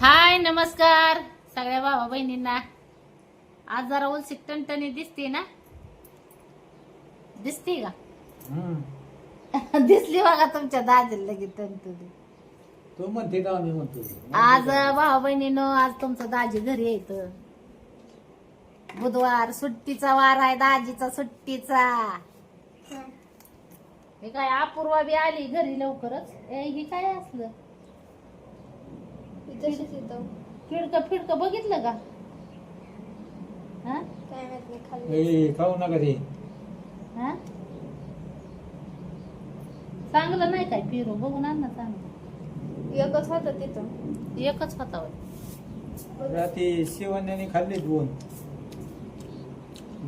हाय नमस्कार. सगळ्या भावा बहिणींना. आज जरा उलसिक टणटणी दिसते ना? दिसते का? दिसली बघा तुमच्या दाजीला लगेच टणटणी. तो म्हणते का आम्ही म्हणतो? आज भावा बहिणीनं आज तुमचं दाजी घरी येत. बुधवार सुट्टीचा वार आहे दाजीचा सुट्टीचा. हे काय अपूर्वा बी आली घरी लवकरच? ए हे काय असलं? तशीच येतं. फिडकं फिडकं बघितलं का? हा? काय माहीत नाही खाल्लं ए, खाऊ नका ते. हा? चांगलं नाही काय पिरो? बघून आण ना चांगलं. एकच होतं तिथं. एकच होता होय. रात्री शिवण्याने खाल्ले दोन.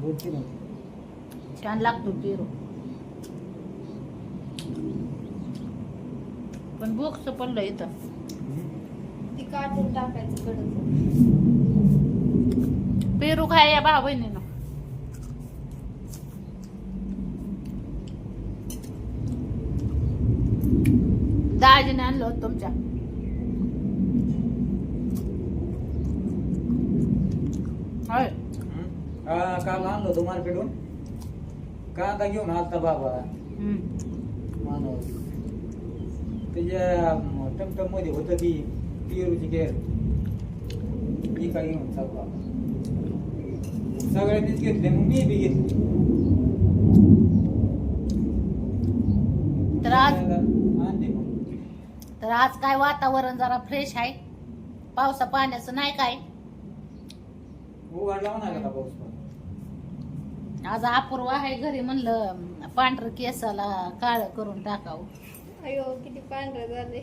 दोन तीन होते. छान लागतो पिरो. पण बोक्स पडलं इथं. काढून टाकायचं कडक. पेरू खाय या भाऊ बहिणीनं दाजीने आणलं होतं तुमच्या. होय. हा काल आणलं होतं मार्केटहून. कांदा घेऊन आलता बाबा. हम्म. मानव त्याच्या टमटममध्ये होत ती. चालला सगळ्यांनीच घेतले मग मी बी घेतली. तर आज तर आज काय वातावरण जरा फ्रेश आहे? पावसा पाण्याचं नाही काय? उघडला म्हणा का पाऊस पण. आज अपूर्व आहे घरी म्हणलं पांढरं केसाला काळ करून टाकावं. अयो किती पांढरं झाले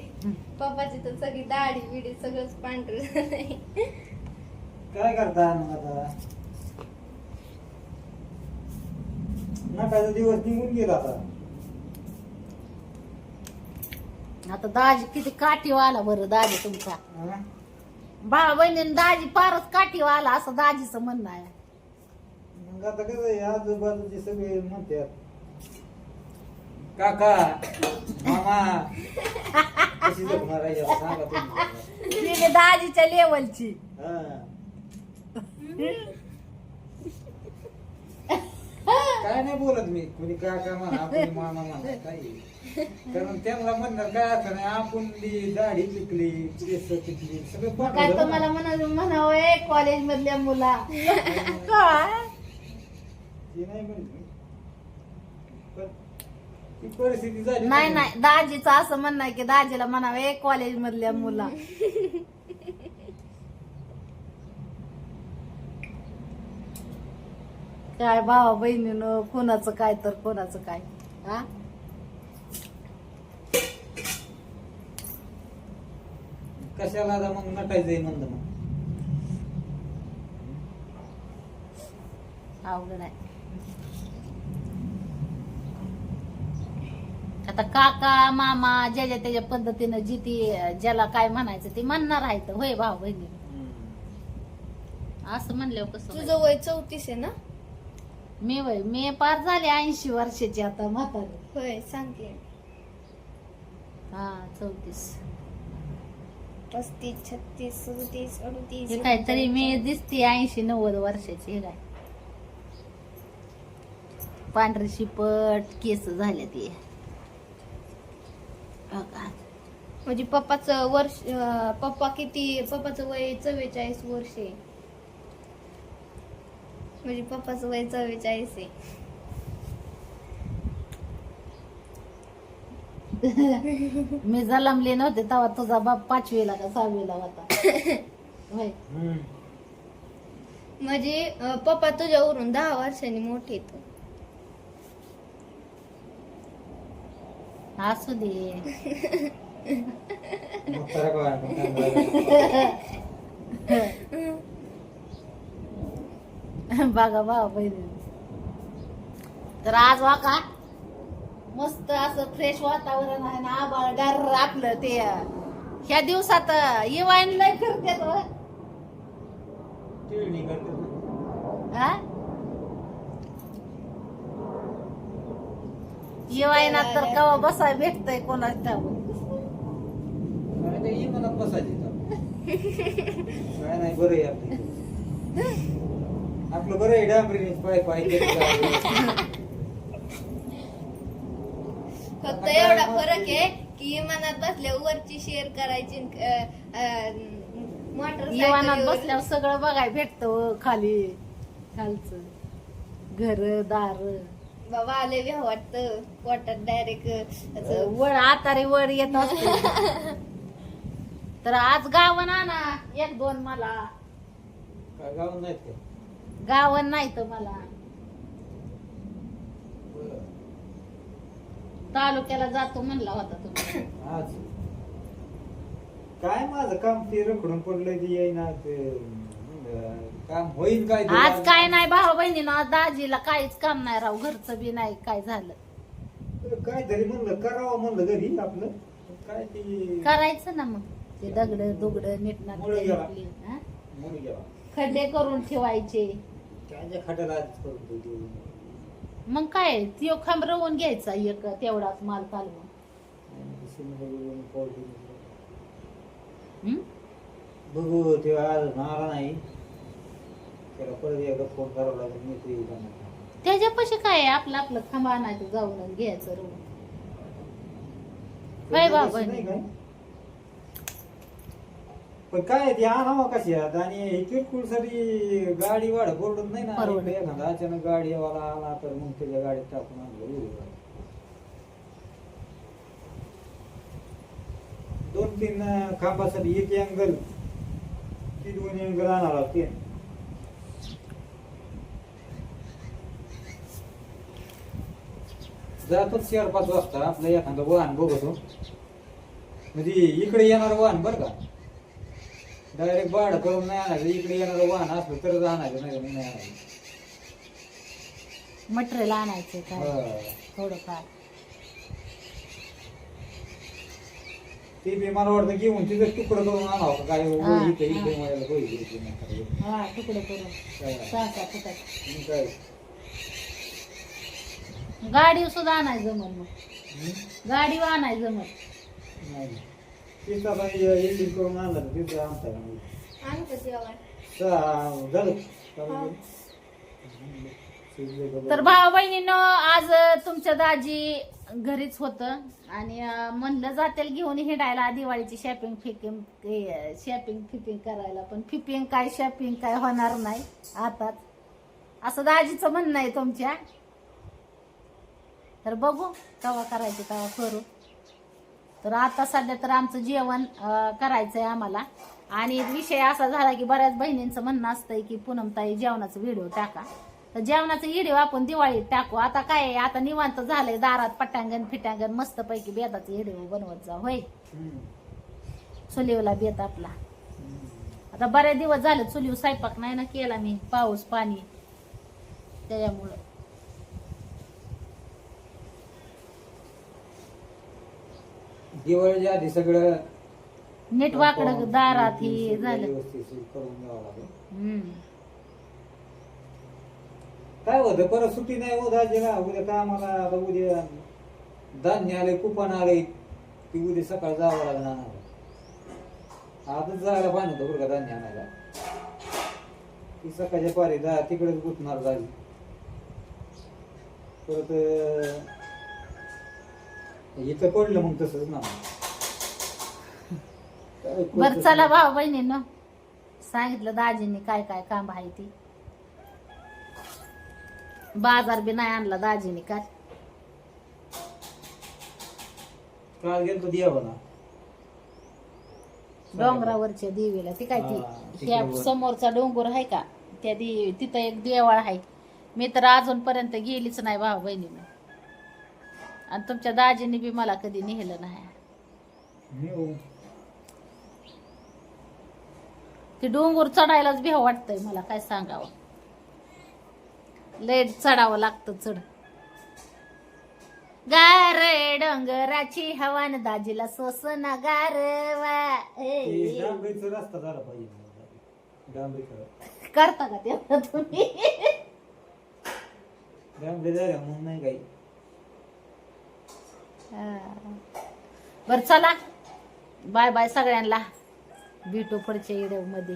पप्पाची तर सगळी दाढी बिडी सगळंच पांढरं झालंय. काय करता मग आता? नटाचा दिवस निघून गेला आता. आता दाजी किती काठीवाला बरं दाजी तुमचा. हा? भाऊ बहिणीनं दाजी फारच काठीवाला असं दाजीचं म्हणणं आहे. मग आता कसं आहे आजूबाजूचे सगळे म्हणतात. काका मामा कशी जगणार आहे? याला सांगा तुम्ही. ती बी दाजीच्या लेवलची हा. काय नाही बोलत मी. कोणी काका म्हणा कोणी मामा म्हणा काही कारण त्यांना म्हणणार काय अर्थ नाही आपण ली दाढी पिकली केस पिकली सगळं काय पाठवलं तुम्हाला ना. म्हणा म्हणावं कॉलेज मधल्या मुला. काय? ते नाही म्हणली. पण ती परिस्थिती झाली नाही नाही दाजीचं असं म्हणणं आहे की दाजीला म्हणावे कॉलेज मधल्या मुला. काय भावा बहिणीनं कोणाचं काय तर कोणाचं काय हा? कशाला आता मग नटायचंय मंद मग? अवघड आहे. आता काका मामा ज्याच्या त्याच्या पद्धतीनं जी ती ज्याला काय म्हणायचं ते म्हणणार आहे तर होय भाऊ बहिणी. असं म्हणल्यावर कसं तुझं? वय चौतीस आहे ना? मी वय मी पार झाले ऐंशी वर्षाची आता म्हातारी. होय सांगते हा चौतीस. पस्तीस छत्तीस सदतीस अडतीस हे काय तरी मी दिसते ऐंशी नव्वद वर्षाची हे काय. पांढरी शिपट केस झाले ते. म्हणजे पप्पाचं वर्ष अं, पप्पा किती पप्पाचं वय चव्वेचाळीस वर्ष आहे. म्हणजे पप्पाचं वय चव्वेचाळीस आहे. मी जलमले नव्हते तेव्हा तुझा बाप पाचवीला का सहावीला होता. होय. म्हणजे अं, पप्पा तुझ्यावरून दहा वर्षांनी मोठे आहेत. असू दे. बघा बाबा बहिणी तर आज वाका मस्त असं फ्रेश वातावरण आहे ना आबाळ गार आपलं ते. ह्या दिवसात इवायन लय करतात. हो. करते ना. हा तर कवा बसाय भेटतय कोणाच ठाऊक आणि ते इमानात बसायचे तर. काय नाही बरं आहे आपलं आपलं बरं आहे डांबरीने पाय पाय केलं जावं. फक्त एवढा फरक आहे की मनात बसल्यावर वरची शेअर करायची मोटर बसल्यावर सगळं बघाय भेटतं खाली खालचं घर दार बाबा आले व्या वाटतं. पोटात डायरेक्ट असं. वड आतारे वड येत असते. तर आज गावन आणा एक दोन मला. काय गावून नाहीत का? गावन नाही तर मला. बरं. तालुक्याला जातो म्हणला होता तुम्ही. आज. काय माझं काम ते रखडून पडलंय ते येईना ते. काम होईल काय आज काय नाही भाऊ बहिणीनं दाजीला काहीच काम नाही राव घरचं बी नाही काय झालं? काय तरी म्हणलं करावं म्हणलं घरी आपलं. काय ते करायचं ना मग ते दगड दुगड नीटनाट मुळे गेला. नीटली, हा? म्हणून गेला खड्डे करून ठेवायचे. खाट्याला मग काय त्यो खांब रवून घ्यायचा एक तेवढाच माल कालवून हं? बघू ते आज आला नाही. त्याला परत एकदा फोन करावा लागेल मी ते त्याच्यापाशी काय आहे? आपलं आपलं खांब आणायचं जाऊन आणि घ्यायचं रवून नाही. काय बाबा? नाही काय? पण काय ते आणावं कशी आहेत आणि किरकोळसाठी गाडी वाढ परवडत नाही ना परवडत इकडे एखादा अचानक गाडीवाला आला तर मग त्याच्या गाडीत टाकून आणलं गाडी. दोन तीन अं, खांबासाठी एक अँगल ती दोन अँगल आणावं लागते जातो चार पाच वाजता आपलं एखादं वाहन बघतो. म्हणजे इकडे येणार वाहन बरं का? डायरेक्ट भाडं करून नाही आणायचं. इकडे येणारं वाहन असलं तरच आणायचं नाही तर आणायचं. मटेरियल आणायचं काय हा. थोडंफार. ते बी मला वाटतं घेऊन तिथं तुकडं करून आणावं का काय? हा, इथे इथे हा. मला होईल इथे नाही करायचं. हा तुकडं करून. काय? सहा सहा फुटात मग काय? गाडी सुद्धा आणायचं जमल मग? गाडी नाही करून आणलं तर का नाही? जेवण झालं? शिजले का बरं? भाऊ बहिणीनं आज तुमच्या दाजी घरीच होत आणि अं, म्हणलं जातील घेऊन हिंडायला दिवाळीची शॉपिंग फिपिंग शॉपिंग फिपिंग करायला पण फिपिंग काय शॉपिंग काय होणार नाही आताच असं दाजीचं म्हणणं आहे तुमच्या तर बघू कवा करायचं तेव्हा करू. तर आता सध्या तर आमचं जेवण करायचं करायचंय आम्हाला. आणि विषय असा झाला की बऱ्याच बहिणींचं म्हणणं असतंय की पूनमताई जेवणाचा व्हिडिओ टाका. तर जेवणाचा व्हिडिओ आपण दिवाळीत टाकू. आता काय आहे, आता निवांत झालंय दारात पटांगण फिटांगण मस्त पैकी बेदाचा व्हिडिओ बनवत जा होय. चुलीवला बेत आपला. आता बरेच दिवस झाले चुलीव स्वयंपाक नाही ना केला मी पाऊस पाणी. त्याच्यामुळं. दिवाळीच्या आधी सगळं नीट वाकडं दारात हे झालं. व्यवस्थित करून घ्यावं लागेल. हम्म. काय होतं परत सुट्टी नाही होत आजीला उद्या कामाला आता उद्या धान्य आले कुपन आले ती उद्या सकाळी जावं लागणार. आजच जायला पाहिजे होतं बरं का धान्य आणायला. ती सकाळच्या पारी जा तिकडेच गुतणार झाली परत अं, इथं पडलं मग तसंच ना. काय बर चला? भाऊ बहिणीनं सांगितलं दाजींनी काय काय काम आहे ती. बाजार बी नाही आणला दाजीने काय. काल गेलतो देवाला. डोंगरावरच्या देवीला ती काय हा, ती वर. समोरचा डोंगर आहे का? त्या देवी तिथं एक देवाळ आहे. मी तर अजूनपर्यंत गेलीच नाही भाऊ बहिणीनं. आणि तुमच्या दाजीने बी मला कधी नेलं नाही. हो. ते डोंगर चढायलाच भीव वाटतंय मला काय सांगावं? लेट चढावं लागतं चढ. गार डोंगराची हवान दाजीला सोसना ते झाला पाहिजे डांबरीचा. करता का तेव्हा तुम्ही डांबरी झाल्या मग नाही काही बर चला. बाय बाय सगळ्यांना. भेटू पुढच्या व्हिडिओमध्ये.